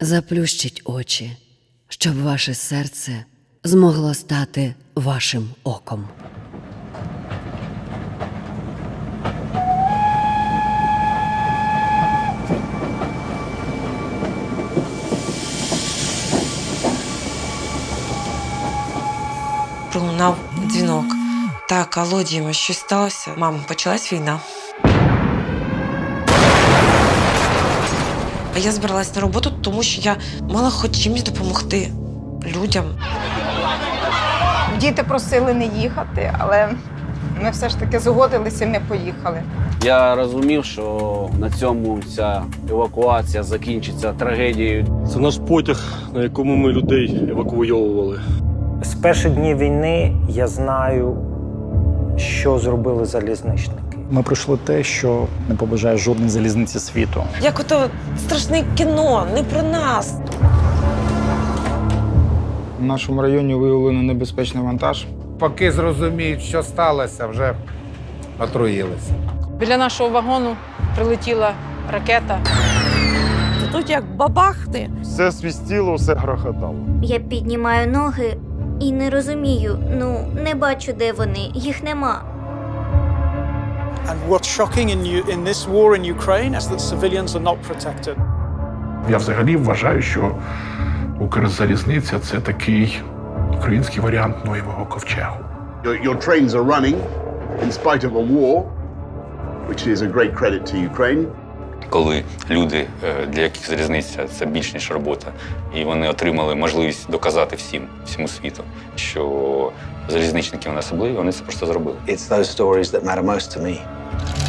Заплющіть очі, щоб ваше серце змогло стати вашим оком. Пролунав дзвінок. Так, алло, Діма, щось сталося? Мам, почалась війна. А я збиралась на роботу, тому що я мала хоч чимось допомогти людям. Діти просили не їхати, але ми все ж таки згодилися, ми поїхали. Я розумів, що на цьому ця евакуація закінчиться трагедією. Це наш потяг, на якому ми людей евакуйовували. З перших днів війни я знаю, що зробили залізничники. Ми пройшли те, що не побажає жодній залізниці світу. Як ото страшне кіно, не про нас. В нашому районі виявлено небезпечний вантаж. Поки зрозуміють, що сталося, вже отруїлися. Біля нашого вагону прилетіла ракета. Тут як бабахти. Все свістіло, все грохотало. Я піднімаю ноги і не розумію. Ну, не бачу, де вони. Їх нема. And what's shocking in, you, in this war in Ukraine is that civilians are not protected. Я взагалі вважаю, що Укрзалізниця це такий український варіант Ноєвого ковчегу. Your, your trains are running in spite of a war, which is a great credit to Ukraine. коли люди, е, для яких залізниця це більш ніж робота, і вони отримали можливість доказати всім, всьому світу, що залізничники вони особливі, вони це просто зробили. It's those stories that matter most to me. Thank you.